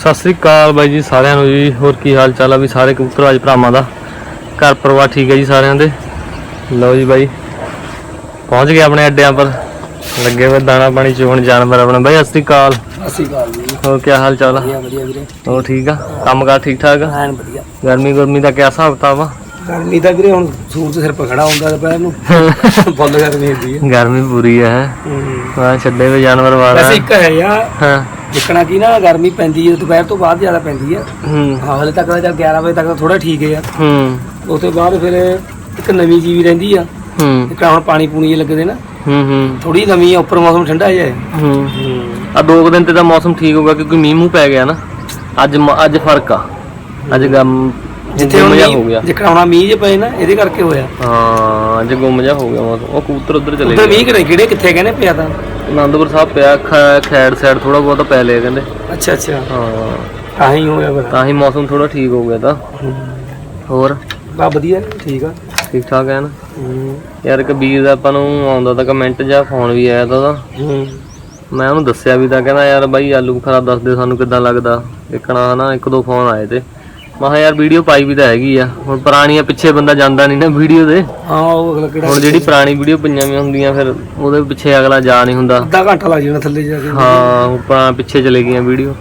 ਸਤਿ ਸ੍ਰੀ ਅਕਾਲ ਬਾਈ ਜੀ ਸਾਰਿਆਂ ਨੂੰ ਜੀ। ਹੋਰ ਕੀ ਹਾਲ ਚਾਲ ਆ ਵੀ ਸਾਰੇ ਕਬੂਤਰਵਾਜ ਭਰਾਵਾਂ ਦਾ? ਘਰ ਪਰਿਵਾਰ ਠੀਕ ਹੈ ਜੀ ਸਾਰਿਆਂ ਦੇ? ਲਓ ਜੀ ਬਾਈ। ਪਹੁੰਚ ਗਏ ਆਪਣੇ ਅੱਡਿਆਂ ਪਰ। ਲੱਗੇ ਹੋਏ ਦਾਣਾ ਪਾਣੀ ਚੋਣ ਜਾਨਵਰ ਆਪਣੇ। ਬਾਈ ਸਤਿ ਸ੍ਰੀ ਅਕਾਲ। ਅਸੀਂ ਗੱਲ ਜੀ। ਹੋਰ ਕੀ ਹਾਲ ਚਾਲ ਆ? ਵਧੀਆ ਵਧੀਆ ਵੀਰੇ। ਹੋਰ ਠੀਕ ਆ? ਕੰਮਕਾਰ ਠੀਕ ਠਾਕ ਆ? ਵਧੀਆ। ਗਰਮੀ ਗਰਮੀ ਦਾ ਕਿਆ ਹਿਸਾਬ ਕਿਤਾਬ ਆ? ਗਰਮੀ ਤਾਂ ਵੀਰੇ ਹੁਣ ਸੂਰਜ ਸਿਰ ਪਖੜਾ ਹੁੰਦਾ ਦੁਪਹਿਰ ਨੂੰ। ਫੁੱਲ ਗਰਮੀ ਹੁੰਦੀ ਹੈ। ਗਰਮੀ ਪੂਰੀ ਆ ਹੈ। ਹਾਂ ਛੱਡੇ ਹੋਏ ਜਾਨਵਰ ਵਾਲਾ। ਵੈਸੇ ਇੱਕ ਹੈ ਯਾਰ। ਹਾਂ। ਜਿੱਕਣਾ ਕੀ ਨਾ ਗਰਮੀ ਪੈਂਦੀ ਹੈ ਦੁਪਹਿਰ ਤੋਂ ਬਾਅਦ ਜ਼ਿਆਦਾ ਪੈਂਦੀ ਹੈ ਹੂੰ। ਹਾਂ ਹਲੇ ਤੱਕ ਤਾਂ ਚੱਲ 11 ਵਜੇ ਤੱਕ ਤਾਂ ਥੋੜਾ ਠੀਕ ਹੈ ਯਾਰ। ਹੂੰ। ਉਸ ਤੋਂ ਬਾਅਦ ਫਿਰ ਇੱਕ ਨਵੀਂ ਜੀਵੀ ਰਹਿੰਦੀ ਆ। ਹੂੰ। ਇੱਕ ਹੁਣ ਪਾਣੀ ਪੂਣੀ ਜਿਹੇ ਲੱਗਦੇ ਨਾ। ਹੂੰ ਹੂੰ। ਥੋੜੀ ਨਵੀਂ ਆ ਉੱਪਰ ਮੌਸਮ ਠੰਡਾ ਜਿਹਾ ਹੈ। ਹੂੰ। ਆ ਦੋ ਕੁ ਦਿਨ ਤੇ ਤਾਂ ਮੌਸਮ ਠੀਕ ਹੋਗਾ ਕਿਉਂਕਿ ਮੀਂਹ ਮੂੰਹ ਪੈ ਗਿਆ ਨਾ। ਅੱਜ ਮ- ਅੱਜ ਫ਼ਰਕ ਆ। ਅੱਜ ਗਮ ਜਿੱਥੇ ਹੁਣ ਹੋ ਗਿਆ। ਜਿੱਕਣਾ ਹੁਣ ਮੀਂਹ ਜੇ ਪਏ ਨਾ ਇਹਦੇ ਕਰਕੇ ਹੋਇਆ। ਹਾਂ ਅੱਜ ਗੁੰਮ ਜਿਹਾ ਹੋ ਗਿਆ ਉਹ ਕਬੂਤਰ ਉਧਰ ਚਲੇ ਗਏ। ਮੀਂਹ ਕਿਹੜੇ ਕਿਹੜੇ ਕਿੱਥੇ ਕਹਿੰਦੇ ਪਿਆ ਤਾਂ? ਆਨੰਦਪੁਰ ਸਾਹਿਬ ਪਿਆ ਖੈੜ ਸਾਈਡ ਥੋੜਾ ਬਹੁਤਾ ਪੈ ਲਿਆ ਕਹਿੰਦੇ। ਅੱਛਾ ਅੱਛਾ। ਹਾਂ। ਤਾਂ ਹੀ ਹੋਇਆ ਫਿਰ। ਤਾਂ ਹੀ ਮੌਸਮ ਥੋੜਾ ਠੀਕ ਹੋ ਗਿਆ ਤਾਂ। ਹੋਰ? ਬਾ ਵਧੀਆ ਠੀਕ ਆ। ਠੀਕ ਠਾਕ ਹੈ ਨਾ? ਯਾਰ ਕਬੀਰ ਦਾ ਆਪਾਂ ਨੂੰ ਆਉਂਦਾ ਤਾਂ ਕਮੈਂਟ ਜਾਂ ਫੋਨ ਵੀ ਆਇਆ ਤਾਂ ਮੈਂ ਉਹਨੂੰ ਦੱਸਿਆ ਵੀ ਤਾਂ ਕਹਿੰਦਾ ਯਾਰ ਬਾਈ ਆਲੂ ਬੁਖਾਰਾ ਦੱਸ ਦੇ ਸਾਨੂੰ ਕਿੱਦਾਂ ਲੱਗਦਾ? ਦੇਖਣਾ ਹਨਾ ਇੱਕ ਦੋ ਫੋਨ ਆਏ ਤੇ। ਮੈਂ ਕਿਹਾ ਯਾਰ ਵੀਡੀਓ ਪਾਈ ਵੀ ਤਾਂ ਹੈਗੀ ਆ। ਹੁਣ ਪੁਰਾਣੀਆਂ ਪਿੱਛੇ ਬੰਦਾ ਜਾਂਦਾ ਨਹੀਂ ਨਾ ਵੀਡੀਓ ਦੇ। ਹਾਂ ਉਹ ਅਗਲਾ ਕਿਹੜਾ ਹੁਣ ਜਿਹੜੀ ਪੁਰਾਣੀ ਵੀਡੀਓ ਪਈਆਂ ਵੀ ਹੁੰਦੀਆਂ ਫਿਰ ਉਹਦੇ ਪਿੱਛੇ ਅਗਲਾ ਜਾ ਨਹੀਂ ਹੁੰਦਾ। ਅੱਧਾ ਘੰਟਾ ਲੱਗ ਜਾਣਾ ਥੱਲੇ ਜਾ ਕੇ। ਹਾਂ ਉਪਰਾਂ ਪਿੱਛੇ ਚਲੇ ਗਈਆਂ ਵੀਡੀਓ।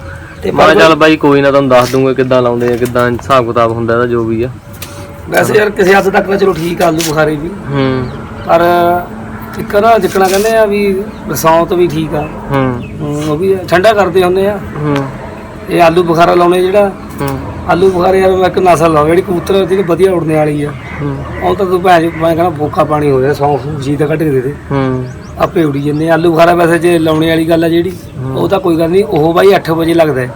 ਤੇ ਮੈਂ ਕਿਹਾ ਚੱਲ ਬਾਈ ਕੋਈ ਨਾ ਤੁਹਾਨੂੰ ਦੱਸ ਦੂੰਗਾ ਕਿੱਦਾਂ ਲਾਉਂਦੇ ਆ ਕਿੱਦਾਂ ਹਿਸਾਬ ਕਿਤਾਬ ਹੁੰਦਾ ਇਹਦਾ ਜੋ ਵੀ ਆ। ਵੈਸੇ ਯਾਰ ਕਿਸੇ ਹੱਦ ਤੱਕ ਤਾਂ ਚਲੋ ਠੀਕ ਆ ਆਲੂ ਬੁਖਾਰੇ ਵੀ। ਹੂੰ। ਪਰ ਇੱਕ ਨਾ ਜਿੱਕਣਾ ਕਹਿੰਦੇ ਆ ਵੀ ਬਰਸਾਤ ਵੀ ਠੀਕ ਆ। ਹੂੰ। ਹੂੰ, ਉਹ ਵੀ ਠੰਡਾ ਕਰਦੇ ਹੁੰਦੇ ਆ। ਹੂੰ। ਇਹ ਆਲੂ ਬੁਖਾਰਾ ਲਾਉਣੇ ਜਿਹੜਾ ਹੂੰ। ਆਲੂ ਬੁਖਾਰੇ ਯਾਰ ਇੱਕ ਨਸਲ ਲਾਉ ਜਿਹੜੀ ਕਬੂਤਰ ਜਿਹੜੀ ਵਧੀਆ ਉੜਨੇ ਵਾਲੀ ਆ। ਹੂੰ। ਉਹ ਤਾਂ ਤੂੰ ਭੈਣ ਮੈਂ ਕਹਿੰਦਾ ਭੁੱਖਾ ਪਾਣੀ ਹੋ ਗਿਆ ਸੌਂ ਜੀ ਤਾਂ ਕੱਢ ਕੇ ਦੇ ਦੇ। ਹੂੰ। ਆਪੇ ਉੜੀ ਜਾਂਦੇ ਆ। ਆਲੂ ਬੁਖਾਰਾ ਵੈਸੇ ਜੇ ਲਾਉਣੇ ਵਾਲੀ ਗੱਲ ਆ ਜਿਹੜੀ ਉਹ ਤਾਂ ਕੋਈ ਗੱਲ ਨਹੀਂ ਉਹ ਬਾਈ 8 ਵਜੇ ਲੱਗਦਾ ਹੈ।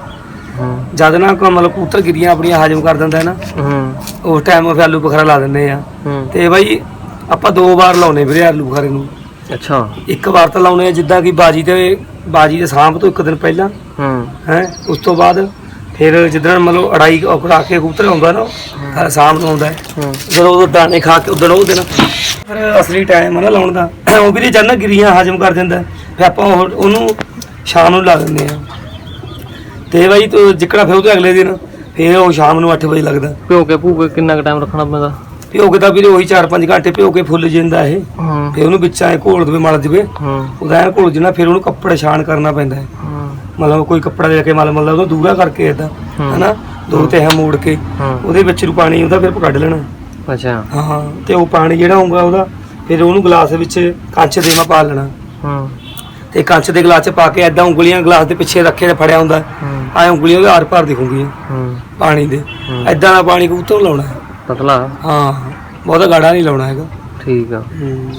ਹੂੰ। ਜਦ ਨਾ ਕੋਈ ਮਤਲਬ ਕਬੂਤਰ ਗਿਰੀਆਂ ਆਪਣੀਆਂ ਹਜਮ ਕਰ ਦਿੰਦਾ ਹੈ ਨਾ ਹੂੰ। ਉਸ ਟਾਈਮ ਫਿਰ ਆਲੂ ਬੁਖਾਰਾ ਲਾ ਦਿੰਦੇ ਆ। ਹੂੰ। ਤੇ ਬਾਈ ਆਪਾਂ ਦੋ ਵਾਰ ਲਾਉਨੇ ਵੀਰੇ ਆਲੂ ਬੁਖਾਰੇ ਨੂੰ। ਅੱਛਾ। ਇੱਕ ਵਾਰ ਤਾਂ ਲਾਉਨੇ ਆ ਜਿੱਦਾਂ ਕਿ ਬਾਜੀ ਤੇ ਬਾਜੀ ਦੇ ਸਾਂਭ ਤੋਂ ਇੱਕ ਦਿਨ ਪਹਿਲਾਂ ਹੂੰ। ਹੈ ਉਸ ਤੋਂ ਬਾਅਦ ਫਿਰ ਜਿੱਦਣ ਮਤਲਬ ਅੜਾਈ ਉਹ ਕਰਾ ਕੇ ਕਬੂਤਰ ਆਉਂਦਾ ਨਾ ਉਹ ਸਾਂਭ ਨੂੰ ਆਉਂਦਾ ਹੈ। ਜਦੋਂ ਉਹ ਦਾਣੇ ਖਾ ਕੇ ਉਦੋਂ ਉਹ ਦਿਨ ਫਿਰ ਅਸਲੀ ਟਾਈਮ ਨਾ ਲਾਉਣ ਦਾ। ਉਹ ਵੀਰੇ ਜਦ ਨਾ ਗਿਰੀਆਂ ਹਜਮ ਕਰ ਦਿੰਦਾ ਫਿਰ ਆਪਾਂ ਉਹ- ਉਹਨੂੰ ਸ਼ਾਮ ਨੂੰ ਲਾ ਦਿੰਦੇ ਆ ਤੇ ਬਾਈ ਤੂੰ ਜਿੱਕੜਾ ਫਿਰ ਉਹਦੇ ਅਗਲੇ ਦਿਨ ਫਿਰ ਉਹ ਸ਼ਾਮ ਨੂੰ 8 ਵਜੇ ਲੱਗਦਾ। ਭਿਓ ਕੇ ਭੂ ਕੇ ਕਿੰਨਾ ਕੁ ਟਾਈਮ ਰੱਖਣਾ ਪੈਂਦਾ? ਭਿਓ ਕੇ ਤਾਂ ਵੀਰੇ ਉਹੀ 4-5 ਘੰਟੇ ਭਿਓ ਕੇ ਫੁੱਲ ਜਾਂਦਾ ਇਹ। ਹੂੰ। ਫਿਰ ਉਹਨੂੰ ਵਿੱਚ ਐ ਘੋਲ ਦੇਵੇ ਮਲ ਦੇਵੇ। ਹੂੰ। ਉਹਦਾ ਐ ਘੋਲ ਜਣਾ ਫਿਰ ਉਹਨੂੰ ਕੱਪੜੇ ਛਾਣ ਕਰਨਾ ਪੈਂਦਾ ਹੂੰ। ਮਤਲਬ ਕੋਈ ਕੱਪੜਾ ਦੇ ਕੇ ਮਲ ਮਤਲਬ ਉਹਨੂੰ ਦੂਰਾ ਕਰਕੇ ਇਦਾਂ। ਹਨਾ? ਦੋ ਤੇ ਹੈ ਮੋੜ ਕੇ ਹੂੰ। ਉਹਦੇ ਵਿੱਚ ਨੂੰ ਪਾਣੀ ਉਹਦਾ ਫਿਰ ਕੱਢ ਲੈਣਾ। ਅੱਛਾ। ਹਾਂ ਤੇ ਉਹ ਪਾਣੀ ਜਿਹੜਾ ਹੋਊਗਾ ਉਹਦਾ ਫਿਰ ਉਹਨੂੰ ਗਲਾਸ ਵਿੱਚ ਕੱਚ ਦੇ ਮੈਂ ਪਾ ਲੈਣਾ। ਹੂੰ। ਤੇ ਕੱਚ ਦੇ ਗਲਾਸ 'ਚ ਪਾ ਕੇ ਐਦਾਂ ਉਂਗਲੀਆਂ ਗਲਾਸ ਦੇ ਪਿੱਛੇ ਰੱਖੇ ਤੇ ਫੜਿਆ ਹੁੰਦਾ। ਐ ਉਂਗਲੀਆਂ ਉਹਦੇ ਆਰ ਪਾਰ ਦਿਖੂਗੀਆਂ ਹੂੰ। ਪਾਣੀ ਦੇ। ਐਦਾਂ ਦਾ ਪਾਣੀ ਕਬੂਤਰ ਨੂੰ ਲਾਉਣਾ। ਹੈ। ਪਤਲਾ? ਹਾਂ ਬਹੁਤਾ ਗਾੜਾ ਨਹੀਂ ਲਾਉਣਾ ਹੈਗਾ। ਠੀਕ ਆ। ਹੂੰ।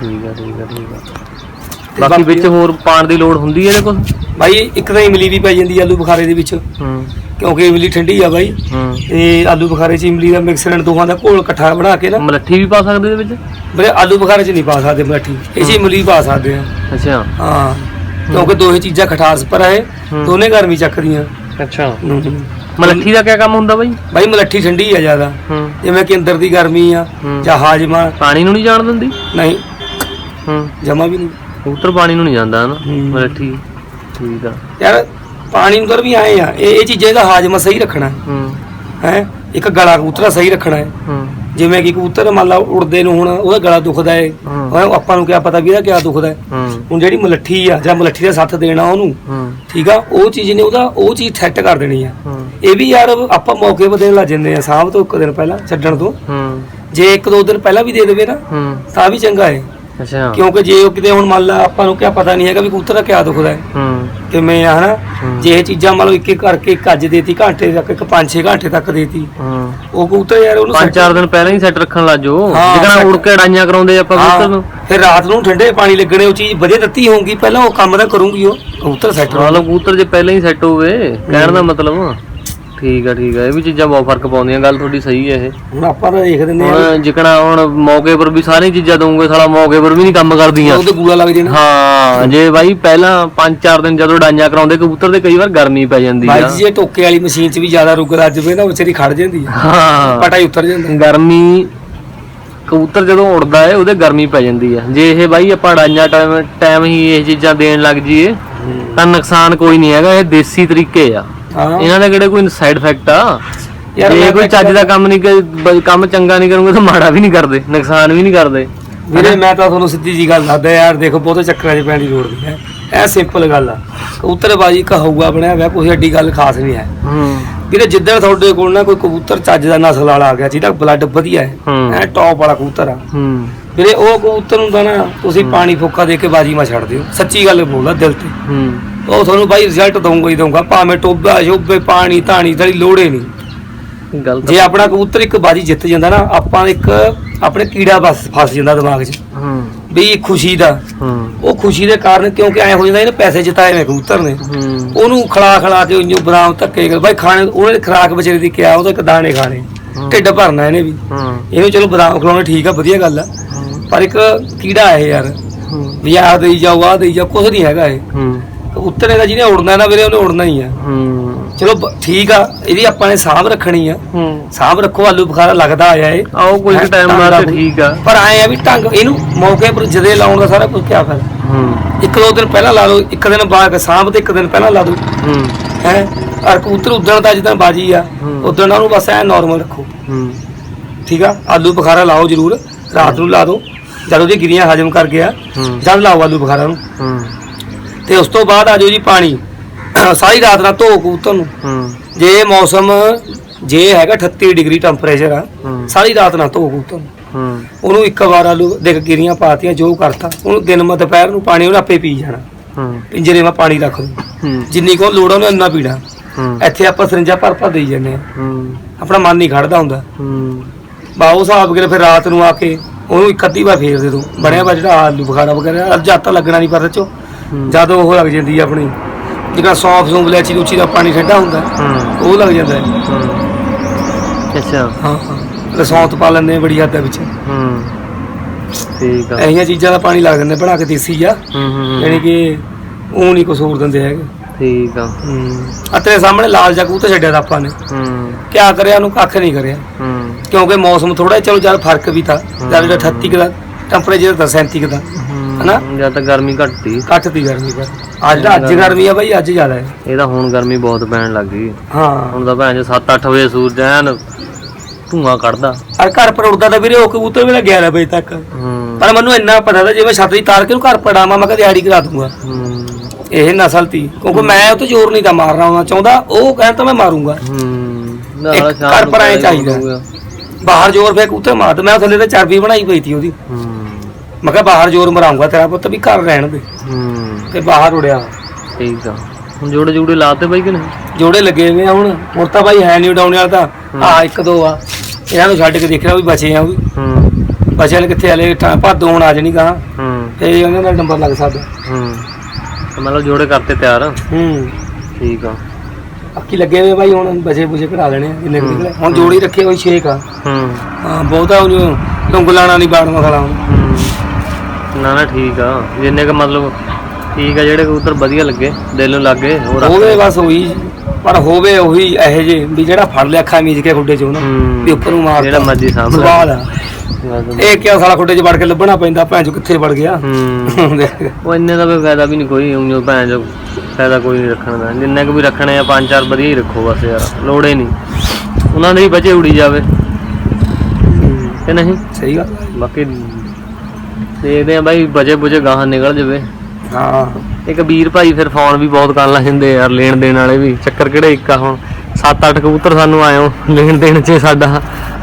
ਠੀਕ ਆ ਠੀਕ ਆ ਠੀਕ ਆ। ਬਾਕੀ ਵਿੱਚ ਹੋਰ ਪਾਣ ਦੀ ਲੋੜ ਹੁੰਦੀ ਹੈ ਇਹਦੇ ਕੋਲ? ਬਾਈ ਇੱਕ ਤਾਂ ਇਮਲੀ ਵੀ ਪੈ ਜਾਂਦੀ ਹੈ ਆਲੂ ਬੁਖਾਰੇ ਦੇ ਵਿੱਚ। ਹੂੰ। ਕਿਉਂਕਿ ਇਮਲੀ ਠੰਡੀ ਆ ਬਾਈ। ਹੂੰ। ਤੇ ਆਲੂ ਬੁਖਾਰੇ 'ਚ ਇਮਲੀ ਦਾ ਮਿਕਸਰ ਦੋਹਾਂ ਦਾ ਘੋਲ ਇਕੱਠਾ ਬਣਾ ਕੇ ਨਾ। ਮਲੱਠੀ ਵੀ ਪਾ ਸਕਦੇ ਇਹਦੇ ਵਿੱਚ? ਵੀਰੇ ਆਲੂ ਬੁਖਾਰੇ 'ਚ ਨਹੀਂ ਪਾ ਸਕਦੇ ਮਲਾਠੀ। ਇਹ 'ਚ ਇਮਲੀ ਪਾ ਸਕਦੇ ਆ। ਅੱਛਾ। ਹਾਂ। ਕਿਉਂਕਿ ਦੋਹੇ ਚੀਜ਼ਾਂ ਖਟਾਸ ਪਰ ਹੈ। ਦੋਨੇ ਗਰਮੀ ਚੱਕਦੀਆਂ ਅੱਛਾ। ਮਲੱਠੀ ਦਾ ਕੀ ਕੰਮ ਹੁੰਦਾ ਬਾਈ? ਬਾਈ ਮਲੱਠੀ ਠੰਡੀ ਆ ਜ਼ਿਆਦਾ। ਜਿਵੇਂ ਕਿ ਅੰਦਰ ਦੀ ਗਰਮੀ ਆ। ਜਾਂ ਹਾਜਮਾ। ਪਾਣੀ ਨੂੰ ਨਹੀਂ ਜਾਣ ਦਿੰਦੀ? ਨਹੀਂ। ਹੂੰ। ਜਮਾ ਵੀ ਨਹੀਂ। ਕਬੂਤਰ ਪਾਣੀ ਨੂੰ ਨਹੀਂ ਜਾਂਦਾ ਹਨਾ। ਮਲੱਠੀ। ਠੀਕ ਆ। ਯਾਰ ਪਾਣੀ ਅੰਦਰ ਵੀ ਆਏ ਆ ਇਹ ਇਹ ਚੀਜ਼ਾਂ ਦਾ ਹਾਜਮਾ ਸਹੀ ਰੱਖਣਾ ਹੂੰ। ਹੈ। ਇੱਕ ਗਲਾ ਕਬੂਤਰਾ ਸਹੀ ਰੱਖਣਾ ਹੈ। ਹੂੰ। ਜਿਵੇਂ ਕਿ ਕਬੂਤਰ ਮੰਨ ਲਾ ਉੜਦੇ ਨੂੰ ਹੁਣ ਉਹਦਾ ਗਲਾ ਦੁਖਦਾ ਹੈ। ਆਪਾਂ ਨੂੰ ਕਿਆ ਪਤਾ ਵੀ ਇਹਦਾ ਕਿਆ ਦੁਖਦਾ ਹੈ। ਹੂੰ। ਹੁਣ ਜਿਹੜੀ ਮਲੱਠੀ ਆ ਜਾਂ ਮਲੱਠੀ ਦਾ ਸੱਥ ਦੇਣਾ ਉਹਨੂੰ ਹੂੰ। ਠੀਕ ਆ ਉਹ ਚੀਜ਼ ਨੇ ਉਹਦਾ ਉਹ ਚੀਜ਼ ਸੈੱਟ ਕਰ ਦੇਣੀ ਆ। ਹੂੰ। ਇਹ ਵੀ ਯਾਰ ਆਪਾਂ ਮੌਕੇ ਪਰ ਦੇਣ ਲੱਗ ਜਾਂਦੇ ਆ ਸਾਹਬ ਤੋਂ ਇੱਕ ਦਿਨ ਪਹਿਲਾਂ ਛੱਡਣ ਤੋਂ। ਹੂੰ। ਜੇ ਇੱਕ ਦੋ ਦਿਨ ਪਹਿਲਾਂ ਵੀ ਦੇ ਦੇਵੇ ਨਾ ਹੂੰ। ਤਾਂ ਵੀ ਚੰਗਾ ਹੈ। ਅੱਛਾ। ਕਿਉਂਕਿ ਜੇ ਉਹ ਕਿਤੇ ਹੁਣ ਮੰਨ ਲਾ ਆਪਾਂ ਨੂੰ ਕਿਆ ਪਤਾ ਨਹੀਂ ਹੈਗਾ ਵੀ ਕਬੂਤਰ ਦਾ ਕਿਆ ਦੁਖਦਾ ਹੈ। ਹੂੰ। ਕਿਵੇਂ ਆ ਹਨਾ ਹੂੰ। ਜੇ ਇਹ ਚੀਜ਼ਾਂ ਮੰਨ ਲਓ ਇੱਕ ਇੱਕ ਕਰਕੇ ਇੱਕ ਅੱਜ ਦੇਤੀ ਘੰਟੇ ਤੱਕ ਇੱਕ 5-6 ਘੰਟੇ ਤੱਕ ਦੇਤੀ। ਹੂੰ। ਉਹ ਕਬੂਤਰ ਯਾਰ ਉਹਨੂੰ ਪੰਜ ਚਾਰ ਦਿਨ ਪਹਿਲਾਂ ਹੀ ਸੈੱਟ ਰੱਖਣ ਲੱਜੋ ਹਾਂ, ਜਿਹੜਾ set- ਉੜ ਕੇ ਅੜਾਈਆਂ ਕਰਾਉਂਦੇ ਆਪਾਂ ਕਬੂਤਰ ਨੂੰ। ਹਾਂ, ਫਿਰ ਰਾਤ ਨੂੰ ਠੰਡੇ ਪਾਣੀ ਲੱਗਣੇ ਉਹ ਚੀਜ਼ ਵਧੀਆ ਦਿੱਤੀ ਹੋਊਗੀ ਪਹਿਲਾਂ ਉਹ ਕੰਮ ਤਾਂ ਕਰੂੰਗੀ ਉਹ। ਕਬੂਤਰ ਸੈੱਟ ਮਤਲਬ ਕਬੂਤਰ ਜੇ ਪਹਿਲਾਂ ਹੀ ਸੈੱਟ ਹੋਵੇ ਕਹਿਣ ਦਾ ਮਤਲਬ ਠੀਕ ਆ ਠੀਕ ਆ। ਇਹ ਵੀ ਚੀਜ਼ਾਂ ਬਹੁਤ ਫ਼ਰਕ ਪਾਉਂਦੀਆਂ ਗੱਲ ਤੁਹਾਡੀ ਸਹੀ ਹੈ ਇਹ। ਹੁਣ ਆਪਾਂ ਤਾਂ ਦੇਖ ਦਿੰਦੇ ਆ ਹੁਣ ਜਿਕਣਾ ਹੁਣ ਮੌਕੇ ਪਰ ਵੀ ਸਾਰੀਆਂ ਚੀਜ਼ਾਂ ਦਊਂਗੇ ਸਾਲਾ ਮੌਕੇ ਪਰ ਵੀ ਨਹੀਂ ਕੰਮ ਕਰਦੀਆਂ। ਉਹਦੇ ਗੂਲਾ ਲੱਗ ਜਾਣਾ। ਹਾਂ ਜੇ ਬਾਈ ਪਹਿਲਾਂ 5-4 ਦਿਨ ਜਦੋਂ ਡਾਈਆਂ ਕਰਾਉਂਦੇ ਕਬੂਤਰ ਦੇ ਕਈ ਵਾਰ ਗਰਮੀ ਪੈ ਜਾਂਦੀ ਬਾਈ ਆ ਜੀ ਇਹ ਟੋਕੇ ਵਾਲੀ ਮਸ਼ੀਨ 'ਚ ਵੀ ਜ਼ਿਆਦਾ ਰੁਕ ਰੱਜ ਪਏ ਨਾ ਵਿਚਾਰੀ ਖੜ ਜਾਂਦੀ ਆ। ਹਾਂ। ਪਟਾ ਹੀ ਉਤਰ ਜਾਂਦਾ। ਗਰਮੀ ਕਬੂਤਰ ਜਦੋਂ ਉੜਦਾ ਹੈ ਉਹਦੇ ਗਰਮੀ ਪੈ ਜਾਂਦੀ ਆ। ਜੇ ਇਹ ਬਾਈ ਆਪਾਂ ਡਾਈਆਂ ਟਾਈਮ ਟਾਈਮ ਹੀ ਇਹ ਚੀਜ਼ਾਂ ਦੇਣ ਲੱਗ ਜੀਏ ਤਾਂ ਨੁਕਸਾਨ ਕੋਈ ਨਹੀਂ ਹੈਗਾ ਇਹ ਦੇਸੀ ਤਰੀਕੇ ਆ। ਹਾਂ। ਇਹਨਾਂ ਦਾ ਕਿਹੜੇ ਕੋਈ ਸਾਈਡ ਇਫੈਕਟ ਆ? ਯਾਰ ਜੇ ਕੋਈ ਚੱਜ ਦਾ ਕੰਮ ਨਹੀਂ ਕੰਮ ਚੰਗਾ ਨਹੀਂ ਕਰੂੰਗੇ ਤਾਂ ਮਾੜਾ ਵੀ ਨਹੀਂ ਕਰਦੇ ਨੁਕਸਾਨ ਵੀ ਨਹੀਂ ਕਰਦੇ। ਵੀਰੇ ਮੈਂ ਤਾਂ ਤੁਹਾਨੂੰ ਸਿੱਧੀ ਜੀ ਗੱਲ ਦੱਸਦਾ ਯਾਰ ਦੇਖੋ ਬਹੁਤੇ ਚੱਕਰਾਂ 'ਚ ਪੈਣ ਦੀ ਲੋੜ ਨਹੀਂ ਹੈ। ਇਹ ਸਿੰਪਲ ਗੱਲ ਆ। ਕਬੂਤਰਬਾਜੀ ਕਹੂਗਾ ਬਣਿਆ ਹੋਇਆ ਕੋਈ ਐਡੀ ਗੱਲ ਖਾਸ ਨਹੀਂ ਹੈ। ਹੂੰ। ਵੀਰੇ ਜਿੱਦਣ ਤੁਹਾਡੇ ਕੋਲ ਨਾ ਕੋਈ ਕਬੂਤਰ ਚੱਜ ਦਾ ਨਸਲ ਵਾਲਾ ਆ ਗਿਆ ਜਿਹਦਾ ਬਲੱਡ ਵਧੀਆ ਹੈ ਹੂੰ। ਐ ਟੌਪ ਵਾਲਾ ਕਬੂਤਰ ਆ। ਹੂੰ। ਵੀਰੇ ਉਹ ਕਬੂਤਰ ਨੂੰ ਤਾਂ ਨਾ ਤੁਸੀਂ ਪਾਣੀ ਫੋਕਾ ਦੇ ਕੇ ਬਾਜੀ ਮਾ ਛੱਡ ਦਿਓ। ਸੱਚੀ ਗੱਲ ਬੋਲਦਾ ਦਿਲ ਤੇ। ਹੂੰ। ਉਹ ਤੁਹਾਨੂੰ ਬਾਈ ਰਿਜ਼ਲਟ ਦਊਂਗਾ ਹੀ ਦਊਂਗਾ ਭਾਵੇਂ ਟੋਬਾ ਸ਼ੋਬੇ ਪਾਣੀ ਧਾਣੀ ਤੇਰੀ ਲੋੜੇ ਨਹੀਂ। ਗੱਲ ਤਾਂ ਜੇ ਆਪਣਾ ਕਬੂਤਰ ਇੱਕ ਬਾਜੀ ਜਿੱਤ ਜਾਂਦਾ ਨਾ ਆਪਾਂ ਇੱਕ ਆਪਣੇ ਕੀੜਾ ਬਸ ਫਸ ਜਾਂਦਾ ਦਿਮਾਗ 'ਚ। ਹੂੰ। ਵੀ ਖੁਸ਼ੀ ਦਾ। ਉਹ ਖੁਸ਼ੀ ਦੇ ਕਾਰਨ ਕਿਉਂਕਿ ਐ ਹੋ ਜਾਂਦਾ ਇਹਨੇ ਪੈਸੇ ਜਿਤਾਏ ਨੇ ਕਬੂਤਰ ਨੇ। ਉਹਨੂੰ ਖਲਾ ਖਲਾ ਕੇ ਉਹਨੂੰ ਬਰਾਮ ਧੱਕੇ ਕਰ ਬਾਈ ਖਾਣੇ ਉਹਨੇ ਖਰਾਕ ਵਿਚਾਰੇ ਦੀ ਕਿਹਾ ਉਹ ਤਾਂ ਇੱਕ ਦਾਣੇ ਖਾਣੇ। ਢਿੱਡ ਭਰਨਾ ਇਹਨੇ ਵੀ। ਇਹਨੂੰ ਚਲੋ ਬਦਾਮ ਖਲਾਉਣੇ ਠੀਕ ਆ ਵਧੀਆ ਗੱਲ ਆ। ਪਰ ਇੱਕ ਕੀੜਾ ਹੈ ਯਾਰ। ਵੀ ਆਹ ਦੇਈ ਜਾਓ ਆਹ ਦੇਈ ਜਾਓ ਕੁਝ ਨਹੀਂ ਹੈਗਾ ਇਹ। ਹੂੰ ਉੱਤਰੇ ਦਾ ਜਿਹਨੇ ਉੜਨਾ ਨਾ ਵੀਰੇ ਉਹਨੇ ਉੜਨਾ ਹੀ ਆ। ਹੂੰ। ਚਲੋ ਬ- ਠੀਕ ਆ ਇਹਦੀ ਆਪਾਂ ਨੇ ਸਾਂਭ ਰੱਖਣੀ ਆ। ਹੂੰ। ਸਾਂਭ ਰੱਖੋ ਆਲੂ ਬੁਖਾਰਾ ਲੱਗਦਾ ਆਇਆ ਇਹ ਆਓ ਕੋਈ ਹੈਂ, ਟਾਈਮ ਢੰਗ ਦਾ ਨਾਲ ਕੋਈ- ਠੀਕ ਆ। ਪਰ ਆਏ ਆ ਵੀ ਢੰਗ ਇਹਨੂੰ ਮੌਕੇ ਪਰ ਜਦੇ ਲਾਉਣ ਦਾ ਸਾਰਾ ਕੁਝ ਕਿਆ ਫਾਇਦਾ। ਹੂੰ। ਇੱਕ ਦੋ ਦਿਨ ਪਹਿਲਾਂ ਲਾ ਲਓ ਇੱਕ ਦਿਨ ਬਾਅਦ ਸਾਂਭ ਤੇ ਇੱਕ ਦਿਨ ਪਹਿਲਾਂ ਲਾ ਦਿਓ। ਹੂੰ। ਹੈ ਔਰ ਕਬੂਤਰ ਉਦਣ ਦਾ ਜਿੱਦਾਂ ਬਾਜੀ ਆ ਹੂੰ। ਉਦਣ ਉਹਨੂੰ ਬਸ ਐ ਨਾਰਮਲ ਰੱਖੋ। ਹੂੰ। ਠੀਕ ਆ? ਆਲੂ ਬੁਖਾਰਾ ਲਾਓ ਜਰੂਰ ਰਾਤ ਨੂੰ ਲਾ ਦਿਓ ਜਦ ਉਹਦੀ ਗਿਰੀਆਂ ਹਜਮ ਕਰ ਗਿਆ ਹੂੰ। ਜਦ ਲਾਓ ਆਲੂ ਬੁਖਾਰਾ ਨੂੰ। ਹੂੰ। ਤੇ ਉਸ ਤੋਂ ਬਾਅਦ ਆ ਜਾਓ ਜੀ ਪਾਣੀ। ਸਾਰੀ ਰਾਤ ਨਾਲ ਧੋ ਕਬੂਤਰ ਨੂੰ ਹੂੰ। ਜੇ ਮੌਸਮ ਜੇ ਹੈਗਾ 38 ਡਿਗਰੀ ਟੈਂਪਰੇਚਰ ਆ ਹੂੰ। ਸਾਰੀ ਰਾਤ ਨਾਲ ਧੋ ਕਬੂਤਰ ਨੂੰ ਹੂੰ। ਉਹਨੂੰ ਇੱਕ ਵਾਰ ਆਲੂ ਦੇਖ ਗਿਰੀਆਂ ਪਾਤੀਆਂ ਜੋ ਕਰਤਾ ਉਹਨੂੰ ਦਿਨ ਮਾ ਦੁਪਹਿਰ ਨੂੰ ਪਾਣੀ ਉਹਨੇ ਆਪੇ ਪੀ ਜਾਣਾ। ਹੂੰ। ਪਿੰਜਰੇ ਮਾ ਪਾਣੀ ਰੱਖ ਦੋ ਹੂੰ। ਜਿੰਨੀ ਕੋ ਲੋੜ ਆ ਉਹਨੇ ਇੰਨਾ ਪੀਣਾ। ਹੂੰ। ਇੱਥੇ ਆਪਾਂ ਸਰਿੰਜਾ ਭਰ ਭਰ ਦੇਈ ਜਾਂਦੇ ਆ। ਹੂੰ। ਆਪਣਾ ਮਨ ਨਹੀਂ ਖੜਦਾ ਹੁੰਦਾ। ਹੂੰ। ਬਾ ਉਹ ਹਿਸਾਬ ਕਰੇ ਫਿਰ ਰਾਤ ਨੂੰ ਆ ਕੇ ਉਹਨੂੰ ਇੱਕ ਅੱਧੀ ਵਾਰ ਫੇਰ ਦੇ ਦੋ। ਬਣਿਆ ਵਾ ਜਿਹੜਾ ਆਲੂ ਬੁਖਾਰਾ ਵਗੈਰਾ ਜਦ ਤਾਂ ਲੱਗਣਾ ਨਹੀਂ ਪਰ ਚੋ। ਜਦ ਉਹ ਲੱਗ ਜਾਂਦੀ ਆ ਆਪਣੀ। ਜਿਹੜਾ ਸੌਂਫ ਸੂੰਫ ਲੈਚੀ ਲੂਚੀ ਦਾ ਪਾਣੀ ਠੰਡਾ ਹੁੰਦਾ ਹੂੰ। ਉਹ ਲੱਗ ਜਾਂਦਾ। ਹੈ। ਅੱਛਾ। ਹਾਂ ਹਾਂ। ਲਸੌਂਤ ਪਾ ਲੈਂਦੇ ਆ ਬੜੀ ਹੱਦ ਦੇ ਵਿੱਚ। ਹੂੰ। ਠੀਕ ਆ। ਐਹੀਆਂ ਚੀਜ਼ਾਂ ਦਾ ਪਾਣੀ ਲਾ ਦਿੰਦੇ ਬਣਾ ਕੇ ਦੇਸੀ ਆ। ਹੂੰ ਹੂੰ ਯਾਨੀ ਕਿ ਉਹ ਨਹੀਂ ਕੁਛ ਹੋਰ ਦਿੰਦੇ ਹੈਗੇ। ਠੀਕ ਆ। ਹੂੰ। ਆ ਤੇਰੇ ਸਾਹਮਣੇ ਲਾਲ ਜਾ ਕਬੂਤਰ ਛੱਡਿਆ ਤਾਂ ਆਪਾਂ ਨੇ। ਹੂੰ। ਕਿਆ ਕਰਿਆ ਉਹਨੂੰ ਕੱਖ ਨਹੀਂ ਕਰਿਆ। ਹੂੰ। ਕਿਉਂਕਿ ਮੌਸਮ ਥੋੜਾ ਚਲੋ ਜਦ ਫ਼ਰਕ ਵੀ ਥਾ ਜਦ ਜਿਹੜਾ 38 ਕੁ ਦਾ ਟੈਂਪਰੇਚਰ ਤਾਂ 37 ਕੁ ਦਾ। ਹਨਾ? ਜਾਂ ਤਾਂ ਗਰਮੀ ਘਟਤੀ ਘੱਟ ਤੀ ਗਰਮੀ ਪਰ। ਅੱਜ ਅੱਜ ਗਰਮੀ ਆ ਬਾਈ ਅੱਜ ਜ਼ਿਆਦਾ ਹੈ। ਇਹ ਤਾਂ ਹੁਣ ਗਰਮੀ ਬਹੁਤ ਪੈਣ ਲੱਗ ਗਈ। ਹਾਂ। ਹੁਣ ਤਾਂ ਭੈਣ ਚ 7-8 ਵਜੇ ਸੂਰਜ ਐਨ ਧੂਆਂ ਕੱਢਦਾ। ਅਰ ਘਰ ਪਰ ਉੱਡਦਾ ਤਾਂ ਵੀਰੇ ਉਹ ਕਬੂਤਰ ਵੀ 11 ਵਜੇ ਤੱਕ। ਹੂੰ ਪਰ ਮੈਨੂੰ ਇੰਨਾ ਪਤਾ ਤਾਂ ਜੇ ਮੈਂ ਛਤਰੀ ਤਾਰ ਕੇ ਘਰ ਪੜਾਵਾਂ ਮੈਂ ਕਦੇ ਦਿਹਾੜੀ ਕਰਾ ਦੂੰਗਾ। ਹੂੰ ਇਹ ਨਸਲ ਤੀ। ਕਿਉਂਕਿ ਮੈਂ ਉਹ ਤੇ ਜ਼ੋਰ ਨਹੀਂ ਤਾਂ ਮਾਰਨਾ ਉਹਨਾਂ ਚਾਹੁੰਦਾ ਉਹ ਕਹਿੰਦਾ ਤਾਂ ਮੈਂ ਮਾਰੂੰਗਾ। ਹੂੰ ਇੱਕ ਨਾਲ ਸ਼ਾਮ ਘਰ ਨੂੰ ਪਰ ਚਾਹੀਦਾ। ਹੋਊਗਾ। ਬਾਹਰ ਜ਼ੋਰ ਫੇਕ ਉੱਤੇ ਮਾਰ ਤੇ ਮੈਂ ਥੱਲੇ ਤੇ ਚਰਬੀ ਬਣਾਈ ਪਈ ਤੀ ਉਹਦੀ। ਹੂੰ ਮੈਂ ਕਿਹਾ ਬਾਹਰ ਜ਼ੋਰ ਮਰਾਉਂਗਾ ਤੇਰਾ ਪੁੱਤ ਵੀ ਘਰ ਰਹਿਣ ਦੇ। ਹੂੰ। ਤੇ ਬਾਹਰ ਉੜਿਆ। ਠੀਕ ਆ ਹੁਣ ਜੋੜੇ ਜੂੜੇ ਲਾਤੇ ਬਾਈ ਕਿ ਨਹੀਂ? ਜੋੜੇ ਲੱਗੇ ਹੋਏ ਆ ਹੁਣ। ਹੁਣ ਤਾਂ ਬਾਈ ਹੈ ਨਹੀਂ ਉਡਾਉਣੇ ਵਾਲਾ ਤਾਂ। ਆ ਇੱਕ ਦੋ ਆ। ਇਹਨਾਂ ਨੂੰ ਛੱਡ ਕੇ ਦੇਖਿਆ ਵੀ ਬਚੇ ਆ ਉਹ ਵੀ। ਹੂੰ। ਬਚਿਆ ਨੇ ਕਿੱਥੇ ਹਲੇ ਭਾਦੋ ਹੁਣ ਆ ਜਣੀ ਗਾ ਹੂੰ। ਤੇ ਉਹਨਾਂ ਦਾ ਨੰਬਰ ਲੱਗ ਸਕਦਾ। ਹੂੰ। ਤਾਂ ਮਤਲਬ ਜੋੜੇ ਕਰਤੇ ਤਿਆਰ। ਹੂੰ। ਠੀਕ ਆ। ਅੱਕੀ ਲੱਗੇ ਹੋਏ ਬਾਈ ਹੁਣ ਬਚੇ ਬੁਝੇ ਕਢਾ ਲੈਣੇ ਆ ਜਿੰਨੇ ਕੁ ਨਿਕਲੇ। ਹੁਣ ਜੋੜੀ ਰੱਖੇ ਹੋਈ ਛੇਕ ਆ। ਹੂੰ। ਹਾਂ ਬਹੁਤਾ ਉਹਨੂੰ ਲੰਗਲਾਣਾ ਨਹੀਂ ਬਾੜਨਾ ਖਲਾ ਹੁਣ ਹੂੰ। ਨਾ ਨਾ ਠੀਕ ਆ। ਜਿੰਨੇ ਕ ਮਤਲਬ ਠੀਕ ਆ ਜਿਹੜੇ ਕਬੂਤਰ ਵਧੀਆ ਲੱਗੇ ਦਿਲ ਨੂੰ ਲੱਗੇ ਉਹ ਰੱਖ ਹੋਵੇ ਬਸ ਉਹੀ ਪਰ ਹੋਵੇ ਉਹੀ ਇਹੋ ਜੇ ਵੀ ਜਿਹੜਾ ਫੜ ਲਿਆ ਅੱਖਾਂ ਮੀਚ ਕੇ ਖੁੱਡੇ ਚੋਂ ਨਾ ਹੂੰ। ਵੀ ਉੱਪਰ ਨੂੰ ਮਾਰ ਜਿਹੜਾ ਮਰਜ਼ੀ ਸਾਂਭ ਲੈ। ਸਵਾਲ ਆ। ਇਹ ਕਿਆ ਸਾਲਾ ਖੁੱਡੇ 'ਚ ਵੜ ਕੇ ਲੱਭਣਾ ਪੈਂਦਾ ਭੈਣ ਚੋ ਕਿੱਥੇ ਵੜ ਗਿਆ? ਹੂੰ। ਉਹ ਇੰਨੇ ਦਾ ਕੋਈ ਫਾਇਦਾ ਵੀ ਨਹੀਂ ਕੋਈ ਉਂਝ ਭੈਣ ਜੋ ਫਾਇਦਾ ਕੋਈ ਨਹੀਂ ਰੱਖਣ ਦਾ। ਜਿੰਨੇ ਕੁ ਵੀ ਰੱਖਣੇ ਆ ਪੰਜ ਚਾਰ ਵਧੀਆ ਹੀ ਰੱਖੋ ਬਸ ਯਾਰ ਲੋੜੇ ਨਹੀਂ। ਉਹਨਾਂ ਦੇ ਹੀ ਬਚੇ ਉੜੀ ਜਾਵੇ। ਕਿ ਨਹੀਂ? ਸਹੀ ਗੱਲ ਬਾਕੀ ਦੇਖਦੇ ਆ ਬਾਈ ਬਜੇ ਬੁਜੇ ਗਾਹਾਂ ਨਿਕਲ ਜਾਵੇ। ਹਾਂ। ਇੱਕ ਵੀਰ ਭਾਈ ਫਿਰ ਫੋਨ ਵੀ ਬਹੁਤ ਕਰਨ ਲੱਗ ਜਾਂਦੇ ਯਾਰ ਲੈਣ ਦੇਣ ਵਾਲੇ ਵੀ। ਚੱਕਰ ਕਿਹੜੇ ਇੱਕ ਆ ਹੁਣ। 7-8 ਕਬੂਤਰ ਸਾਨੂੰ ਆਇਓ ਲੈਣ ਦੇਣ 'ਚ ਸਾਡਾ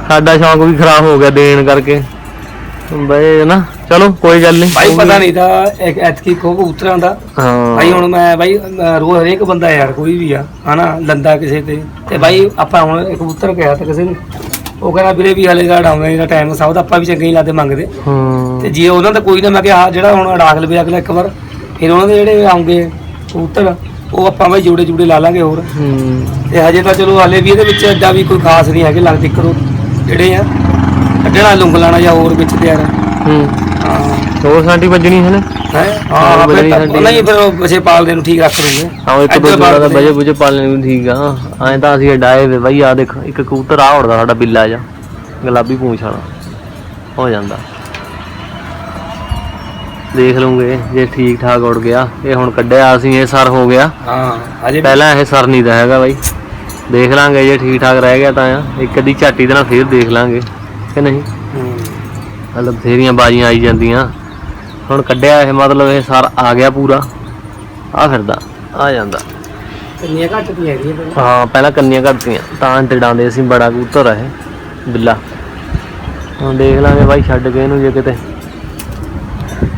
ਸਾਡਾ ਸ਼ੌਂਕ ਵੀ ਖਰਾਬ ਹੋ ਗਿਆ ਦੇਣ ਕਰਕੇ। ਬਈ ਨਾ ਚਲੋ ਕੋਈ ਗੱਲ ਨਹੀਂ। ਭਾਈ ਪਤਾ ਨਹੀਂ ਤਾਂ ਇੱਕ ਐਤਕੀ ਕੋ ਕਬੂਤਰਾਂ ਦਾ। ਹਾਂ। ਭਾਈ ਹੁਣ ਮੈਂ ਭਾਈ ਰੋਜ਼ ਹਰੇਕ ਬੰਦਾ ਯਾਰ ਕੋਈ ਵੀ ਆ। ਹਨਾ ਲੰਦਾ ਕਿਸੇ ਤੇ। ਤੇ ਭਾਈ ਆਪਾਂ ਹੁਣ ਕਬੂਤਰ ਕਿਹਾ ਤਾਂ ਕਿਸੇ ਨੂੰ। ਉਹ ਕਹਿੰਦਾ ਵੀਰੇ ਵੀ ਹਲੇ ਦਾ ਡਾਉਣਾ ਇਹਦਾ ਟਾਈਮ ਸਭ ਦਾ ਆਪਾਂ ਵੀ ਚੰਗੇ ਹੀ ਲਾਦੇ ਮੰਗਦੇ। ਹੂੰ। ਤੇ ਜੇ ਉਹਨਾਂ ਦਾ ਕੋਈ ਨਾ ਮੈਂ ਕਿਹਾ ਆਹ ਜਿਹੜਾ ਹੁਣ ਅੜਾਕ ਲਵੇ ਅਗਲਾ ਇੱਕ ਵਾਰ ਫਿਰ ਉਹਨਾਂ ਦੇ ਜਿਹੜੇ ਆਉਂਗੇ ਕਬੂਤਰ ਉਹ ਆਪਾਂ ਭਾਈ ਜੋੜੇ ਜੁੜੇ ਲਾ ਲਾਂਗੇ ਹੋਰ। ਹੂੰ। ਤੇ ਹਜੇ ਤਾਂ ਚਲੋ ਹਾਲੇ ਵੀ ਇਹਦੇ ਵਿੱਚ ਐਡਾ ਵੀ ਕੋਈ ਖਾਸ ਨਹੀਂ ਹੈਗੇ ਲੱਗਦੇ ਕਰੋ ਜਿਹੜੇ ਆ ਕੱਢਣਾ ਲੁੰਗ ਲਾਣਾ ਜਾਂ ਹੋਰ ਵਿੱਚ ਤਿਆਰ ਆ। ਹੂੰ। ਹਾਂ। ਹੋਰ ਸਾਡੀ ਵੱਜਣੀ ਹੈ ਨਾ? ਹੈ? ਫਿਰ ਤਾਂ- ਨਹੀਂ ਫਿਰ ਉਹ ਬੱਚੇ ਪਾਲਦੇ ਨੂੰ ਠੀਕ ਰੱਖ ਲੂਗੇ ਹਾਂ। ਇੱਕ ਦੋ ਜੋੜਾ ਦਾ ਬਜੇ ਬੁਜੇ ਪਾਲਣੇ ਵੀ ਠੀਕ ਆ। ਐਂ ਤਾਂ ਅਸੀਂ ਡਾਏ ਵੇ ਬਈ ਆ ਦੇਖ ਇੱਕ ਕਬੂਤਰ ਆ ਉੜਦਾ ਸਾਡਾ ਬਿੱਲਾ ਜਾ ਗੁਲਾਬੀ ਪੂੰਛ ਵਾਲਾ। ਹੋ ਜਾਂਦਾ। ਦੇਖ ਲੂੰਗੇ ਜੇ ਠੀਕ ਠਾਕ ਉੜ ਗਿਆ। ਇਹ ਹੁਣ ਕੱਢਿਆ ਅਸੀਂ ਇਹ ਸਰ ਹੋ ਗਿਆ। ਹਾਂ ਅਜੇ ਪਹਿਲਾਂ ਇਹ ਸਰ ਨਹੀਂ ਦਾ ਹੈਗਾ ਬਾਈ। ਦੇਖ ਲਾਂਗੇ ਜੇ ਠੀਕ ਠਾਕ ਰਹਿ ਗਿਆ ਤਾਂ ਆ। ਇੱਕ ਅੱਧੀ ਝਾਟੀ ਦੇ ਨਾਲ ਫੇਰ ਦੇਖ ਲਾਂਗੇ। ਕਿ ਨਹੀਂ? ਹੂੰ। ਮਤਲਬ ਫੇਰੀਆਂ ਬਾਜੀਆਂ ਆਈ ਜਾਂਦੀਆਂ। ਹੁਣ ਕੱਢਿਆ ਇਹ ਮਤਲਬ ਇਹ ਸਰ ਆ ਗਿਆ ਪੂਰਾ। ਆ ਫਿਰਦਾ। ਆ ਜਾਂਦਾ। ਕਿੰਨੀਆਂ ਘੱਟ ਪਈਆਂ ਹੈਗੀਆਂ ਪਹਿਲਾਂ। ਹਾਂ ਪਹਿਲਾਂ ਕੰਨੀਆਂ ਘੜਤੀਆਂ ਤਾਂ ਡਿਡਾਉਂਦੇ ਸੀ ਬੜਾ ਕਬੂਤਰ ਆ ਇਹ ਬਿੱਲਾ। ਹੁਣ ਦੇਖ ਲਾਂਗੇ ਬਾਈ ਛੱਡ ਕੇ ਇਹਨੂੰ ਜੇ ਕਿਤੇ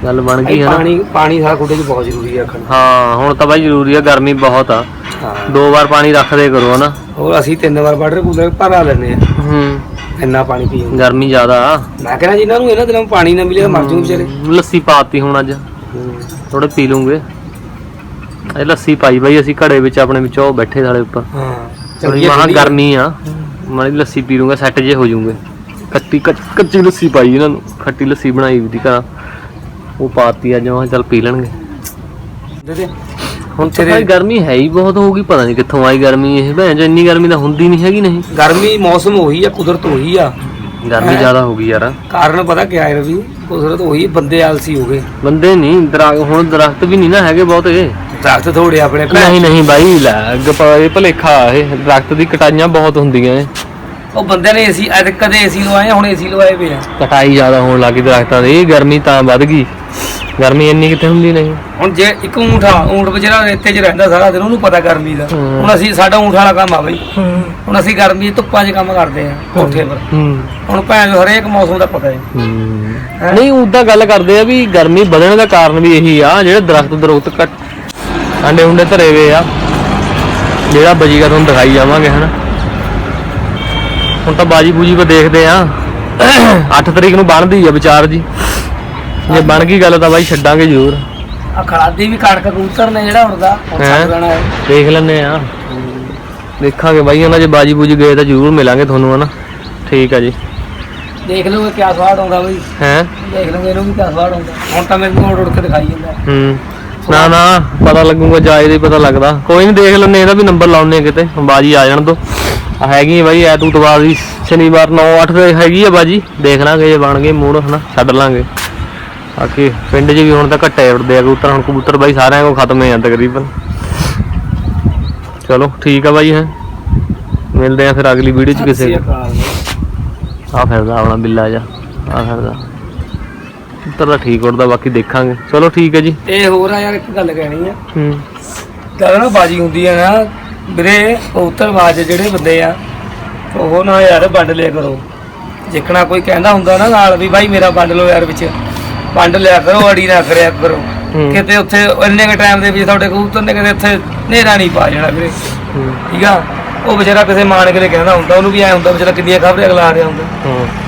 ਗੱਲ ਬਣ ਗਈ ਹੈ ਨਾ। ਪਾਣੀ ਪਾਣੀ ਸਾਰਾ ਖੁੱਡੇ 'ਚ ਬਹੁਤ ਜ਼ਰੂਰੀ ਹੈ ਰੱਖਣਾ। ਹਾਂ ਹੁਣ ਤਾਂ ਬਾਈ ਜ਼ਰੂਰੀ ਆ ਗਰਮੀ ਬਹੁਤ ਆ। ਹਾਂ। ਦੋ ਵਾਰ ਪਾਣੀ ਰੱਖਦੇ ਕਰੋ ਹਨਾ। ਹੋਰ ਅਸੀਂ ਤਿੰਨ ਵਾਰ ਵਾਟਰ ਕੂਲਰ ਭਰਾ ਆ। ਹੂੰ। ਇੰਨਾ ਪਾਣੀ ਪੀਣ ਗਰਮੀ ਜ਼ਿਆਦਾ ਆ। ਮੈਂ ਕਹਿੰਦਾ ਜਿਨ੍ਹਾਂ ਨੂੰ ਇਹਨਾਂ ਦਿਨਾਂ ਨੂੰ ਪਾਣੀ ਨਾ ਮਿਲੇ ਤਾਂ ਮਰ ਜੂ ਵਿਚਾਰੇ। ਲੱਸੀ ਪਾਤੀ ਹੁਣ ਅੱਜ। ਥੋੜੇ ਪੀ ਲੂੰਗੇ। ਇਹ ਲੱਸੀ ਪਾਈ ਬਾਈ ਅਸੀਂ ਘੜੇ ਵਿੱਚ ਆਪਣੇ ਵਿੱਚ ਉਹ ਬੈਠੇ ਸਾਲੇ ਉੱਪਰ। ਹਾਂ ਥੋੜੀ ਮਹਾ ਗਰਮੀ ਆ। ਮਾੜੀ ਲੱਸੀ ਪੀ ਲੂੰਗਾ ਸੈੱਟ ਜੇ ਹੋ ਜਾਊਂਗੇ। ਕੱਚੀ ਕੱਚ- ਕੱਚੀ ਲੱਸੀ ਪਾਈ ਇਹਨਾਂ ਨੂੰ। ਖੱਟੀ ਲੱਸੀ ਬਣਾਈ ਵੀ ਦੀ ਘਰਾਂ। ਉਹ ਪਾਤੀ ਅੱਜ ਮੈਂ ਕਿਹਾ ਚੱਲ ਪੀ ਲੈਣਗੇ। ਦੇ ਦੇ। ਹੁਣ ਤਾਂ ਭਾਈ ਗਰਮੀ ਹੈ ਹੀ ਬਹੁਤ ਹੋਊਗੀ ਪਤਾ ਨਹੀਂ ਕਿੱਥੋਂ ਆਈ ਗਰਮੀ ਇਹ। ਭੈਣ ਜੋ ਇੰਨੀ ਗਰਮੀ ਤਾਂ ਹੁੰਦੀ ਨਹੀਂ ਹੈਗੀ ਨਹੀਂ। ਗਰਮੀ ਮੌਸਮ ਉਹੀ ਆ ਕੁਦਰਤ ਉਹੀ ਆ। ਗਰਮੀ ਜ਼ਿਆਦਾ ਹੋ ਗਈ ਯਾਰ। ਕਾਰਨ ਪਤਾ ਕੀ ਹੈ ਰਵੀ? ਕੁਦਰਤ ਉਹੀ ਬੰਦੇ ਆਲਸੀ ਹੋ ਗਏ। ਬੰਦੇ ਨਹੀਂ ਦਰਖਤ ਹੁਣ ਦਰਖਤ ਵੀ ਨਹੀਂ ਨਾ ਹੈਗੇ ਬਹੁਤੇ ਦਰਖਤ ਥੋੜੇ ਆਪਣੇ ਨਹੀਂ ਨਹੀਂ ਬਾਈ ਲੈ ਇਹ ਭਲੇਖਾ ਇਹ। ਦਰਖਤ ਦੀ ਕਟਾਈਆਂ ਬਹੁਤ ਹੁੰਦੀਆਂ ਏ ਉਹ ਬੰਦੇ ਨੇ ਏਸੀ ਅੱਜ ਕਦੇ ਏਸੀ ਲਵਾਏ ਹੁਣ ਏਸੀ ਲਵਾਏ ਪਏ ਆ। ਕਟਾਈ ਜ਼ਿਆਦਾ ਹੋਣ ਲੱਗੀ ਦਰਖਤਾਂ ਦੀ ਗਰਮੀ ਤਾਂ ਵੱਧ ਗਈ। ਗਰਮੀ ਇੰਨੀ ਕਿਤੇ ਹੁੰਦੀ ਨਹੀਂ। ਹੁਣ ਜੇ ਇੱਕ ਊਂਠ ਆ ਊਂਠ ਵਿਚਾਰਾ ਰੇਤੇ 'ਚ ਰਹਿੰਦਾ ਸਾਰਾ ਦਿਨ ਉਹਨੂੰ ਪਤਾ ਗਰਮੀ ਦਾ। ਹੂੰ। ਹੁਣ ਅਸੀਂ ਸਾਡਾ ਊਂਠ ਵਾਲਾ ਕੰਮ ਆ ਬਈ। ਹੁਣ ਅਸੀਂ ਗਰਮੀ 'ਚ ਧੁੱਪਾਂ 'ਚ ਕੰਮ ਕਰਦੇ ਆ ਕੋਠੇ ਪਰ। ਹੂੰ। ਹੁਣ ਭੈਣ ਚੋ ਹਰੇਕ ਮੌਸਮ ਦਾ ਪਤਾ ਹੈ। ਹੈਂ? ਨਹੀਂ ਉਦਾਂ ਗੱਲ ਕਰਦੇ ਆ ਵੀ ਗਰਮੀ ਵਧਣ ਦਾ ਕਾਰਨ ਵੀ ਇਹੀ ਆ ਜਿਹੜੇ ਦਰਖਤ ਦਰਖਤ ਕੱਟ ਆਂਡੇ ਹੁੰਦੇ ਧਰੇ ਵੇ ਆ ਜਿਹੜਾ ਬਜੀਗਾ ਤੁਹਾਨੂੰ ਦਿਖਾਈ ਜਾਵਾਂਗੇ ਹਨਾ। ਹੁਣ ਤਾਂ ਬਾਜੀ ਬੂਜੀ ਕੋ ਦੇਖਦੇ ਆ। 8 ਤਰੀਕ ਨੂੰ ਬਣਦੀ ਆ ਵਿਚਾਰ ਜੀ। ਜੇ ਬਣ ਗਈ ਗੱਲ ਤਾਂ ਬਾਈ ਛੱਡਾਂਗੇ ਜ਼ਰੂਰ। ਆ ਖਲਾਦੀ ਵੀ ਕਣਕ ਕਬੂਤਰ ਨੇ ਜਿਹੜਾ ਉੜਦਾ ਉਹ ਹੈਂ? ਛੱਡ ਦੇਣਾ ਹੈ। ਦੇਖ ਲੈਨੇ ਆ। ਦੇਖਾਂਗੇ ਬਾਈ ਉਹਨਾਂ ਜੇ ਬਾਜੀ ਬੂਜੀ ਗਏ ਤਾਂ ਜ਼ਰੂਰ ਮਿਲਾਂਗੇ ਤੁਹਾਨੂੰ ਹਨਾ? ਠੀਕ ਆ ਜੀ। ਦੇਖ ਲਓਗੇ ਕਿਆ ਸਵਾਦ ਆਉਂਦਾ ਬਈ। ਹੈ? ਦੇਖ ਲਓਗੇ ਇਹਨੂੰ ਵੀ ਕਿਆ ਸਵਾਦ ਆਉਂਦਾ। ਹੁਣ ਤਾਂ ਮੈਨੂੰ ਉੜ ਉੜ ਕੇ ਦਿਖਾਈ ਜਾਂਦਾ। ਹੂੰ। ਨਾ ਨਾ ਪਤਾ ਲੱਗੂਗਾ ਜਾਏ ਦਾ ਹੀ ਪਤਾ ਲੱਗਦਾ। ਕੋਈ ਨਹੀਂ ਦੇਖ ਲੈਨੇ ਇਹਦਾ ਵੀ ਨੰਬਰ ਲਾਉਨੇ ਆ ਕਿਤੇ। ਬਾਜੀ ਆ ਜਾਣ ਦੋ। ਆ ਹੈਗੀ ਆ ਬਾਈ ਐਤਵਾਰ ਦੀ ਸ਼ਨੀਵਾਰ 9 8 ਤੇ ਹੈਗੀ ਆ ਬਾਜੀ। ਦੇਖ ਲਾਂਗੇ ਜੇ ਬਣ ਗਏ ਮੂਡ ਹਨਾ? ਛੱਡ ਲਾਂਗੇ। ਬਾਕੀ ਪਿੰਡ 'ਚ ਵੀ ਹੁਣ ਤਾਂ ਘੱਟੇ ਉੜਦੇ ਆ ਕਬੂਤਰ ਹੁਣ ਕਬੂਤਰ ਬਾਈ ਸਾਰਿਆਂ ਕੋਲ ਖਤਮ ਆ ਤਕਰੀਬਨ। ਚਲੋ ਠੀਕ ਆ ਬਾਈ ਹੈ। ਮਿਲਦੇ ਆ ਫਿਰ ਅਗਲੀ ਵੀਡੀਓ 'ਚ ਕਿਸੇ। ਆ ਫਿਰਦਾ ਆਪਣਾ ਬਿੱਲਾ ਜਾ ਆ ਫਿਰਦਾ। ਉੱਤਰ ਤਾਂ ਠੀਕ ਉੜਦਾ ਬਾਕੀ ਦੇਖਾਂਗੇ। ਚਲੋ ਠੀਕ ਹੈ ਜੀ। ਇਹ ਹੋਰ ਆ ਯਾਰ ਇੱਕ ਗੱਲ ਕਹਿਣੀ ਆ। ਹੂੰ। ਜਦ ਨਾ ਬਾਜੀ ਹੁੰਦੀ ਆ ਨਾ ਵੀਰੇ ਕਬੂਤਰ ਬਾਜ ਜਿਹੜੇ ਬੰਦੇ ਆ ਉਹ ਨਾ ਯਾਰ ਵੰਡ ਲਿਆ ਕਰੋ। ਜਿੱਕਣਾ ਕੋਈ ਕਹਿੰਦਾ ਹੁੰਦਾ ਨਾ ਨਾਲ ਵੀ ਬਾਈ ਮੇਰਾ ਵੰਡ ਲਓ ਯਾਰ ਵਿੱਚ। ਵੰਡ ਲਿਆ ਕਰੋ ਅੜੀ ਨਾ ਕਰਿਆ ਕਰੋ। ਕਿਤੇ ਉੱਥੇ ਇੰਨੇ ਕ ਟਾਈਮ ਦੇ ਵਿੱਚ ਤੁਹਾਡੇ ਕਬੂਤਰ ਨੇ ਕਿਤੇ ਇੱਥੇ ਨੇਰਾ ਨਹੀਂ ਪਾ ਜਾਣਾ ਵੀਰੇ। ਠੀਕ ਆ? ਉਹ ਵਿਚਾਰਾ ਕਿਸੇ ਮਾਣ ਕੇ ਕਹਿੰਦਾ ਹੁੰਦਾ ਉਹਨੂੰ ਵੀ ਐ ਹੁੰਦਾ ਵਿਚਾਰਾ ਕਿੰਨੀਆਂ ਖਬਰਾਂ ਅਗਲਾ ਆ ਰਿਹਾ ਹੁੰਦਾ।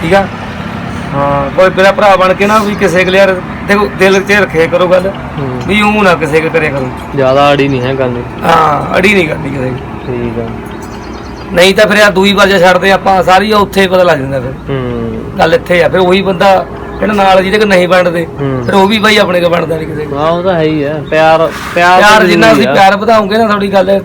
ਠੀਕ ਆ? ਹਾਂ ਕੋਈ ਮੇਰਾ ਭਰਾ ਬਣ ਕੇ ਨਾ ਵੀ ਕਿਸੇ ਕੇ ਯਾਰ ਦੇਖੋ ਦਿਲ 'ਚ ਰੱਖੇ ਕਰੋ ਗੱਲ। ਵੀ ਉਹ ਨਾ ਕਿਸੇ ਕੇ ਕਰਿਆ ਕਰੋ। ਜ਼ਿਆਦਾ ਆੜੀ ਨਹੀਂ ਹੈ ਗੱਲ। ਹਾਂ ਅੜੀ ਨਹੀਂ ਕਰਨੀ ਕਿਸੇ। ਠੀਕ ਆ। ਨਹੀਂ ਤਾਂ ਫਿਰ ਆ ਦੂਈ ਵਾਰ ਜੇ ਛੱਡਦੇ ਆਪਾਂ ਸਾਰੀ ਉੱਥੇ ਪਤਾ ਲੱਗ ਜਾਂਦਾ ਫਿਰ। ਹੂੰ। ਗੱਲ ਇੱਥੇ ਆ ਫਿਰ ਉਹੀ ਬੰਦਾ ਜਿਹੜਾ ਨਾਲ ਜਿਹਦੇ ਕੋ ਨਹੀਂ ਬਣਦੇ ਹੂੰ। ਫਿਰ ਉਹ ਵੀ ਬਾਈ ਆਪਣੇ ਕੋ ਬਣਦਾ ਨਹੀਂ ਕਿਸੇ ਹਾਂ ਉਹ ਤਾਂ ਹੈ ਹੀ ਹੈ ਪਿਆਰ ਪਿਆਰ ਪਿਆਰ ਤਾਂ ਜਿੰਨਾ ਜ਼ਰੂਰੀ ਅਸੀਂ ਆ। ਪਿਆਰ ਵਧਾਉਂਗੇ ਨਾ ਤੁਹਾਡੀ ਗੱਲ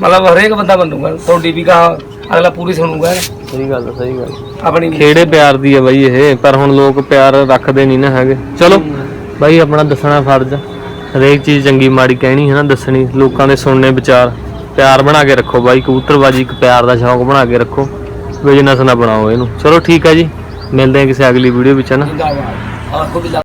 ਮਤਲਬ ਹਰੇਕ ਬੰਦਾ ਮੰਨੂਗਾ ਤੁਹਾਡੀ ਵੀ ਕਹਾ ਅਗਲਾ ਪੂਰੀ ਸੁਣੂਗਾ। ਸਹੀ ਗੱਲ ਆ, ਸਹੀ ਗੱਲ ਆਪਣੀ ਖੇੜੇ ਪਿਆਰ ਦੀ ਆ ਬਾਈ ਇਹ ਪਰ ਹੁਣ ਲੋਕ ਪਿਆਰ ਰੱਖਦੇ ਨਹੀਂ ਨਾ ਹੈਗੇ। ਚਲੋ ਬਾਈ ਆਪਣਾ ਦੱਸਣਾ ਫਰਜ਼ ਆ। ਹਰੇਕ ਚੀਜ਼ ਚੰਗੀ ਮਾੜੀ ਕਹਿਣੀ ਹੈ ਨਾ ਦੱਸਣੀ। ਲੋਕਾਂ ਦੇ ਸੁਣਨੇ ਵਿਚਾਰ। ਪਿਆਰ ਬਣਾ ਕੇ ਰੱਖੋ ਬਾਈ ਕਬੂਤਰਬਾਜੀ ਇੱਕ ਪਿਆਰ ਦਾ ਸ਼ੌਂਕ ਬਣਾ ਕੇ ਰੱਖੋ। ਬਿਜ਼ਨਸ ਨਾ ਬਣਾਓ ਇਹਨੂੰ। ਚਲੋ ਠੀਕ ਆ ਜੀ। ਮਿਲਦੇ ਹਾਂ ਕਿਸੇ ਅਗਲੀ ਵੀਡੀਓ ਵਿੱਚ ਹੈ ਨਾ? ਜਿੰਦਾਬਾਦ। ਆਖੋ ਵੀ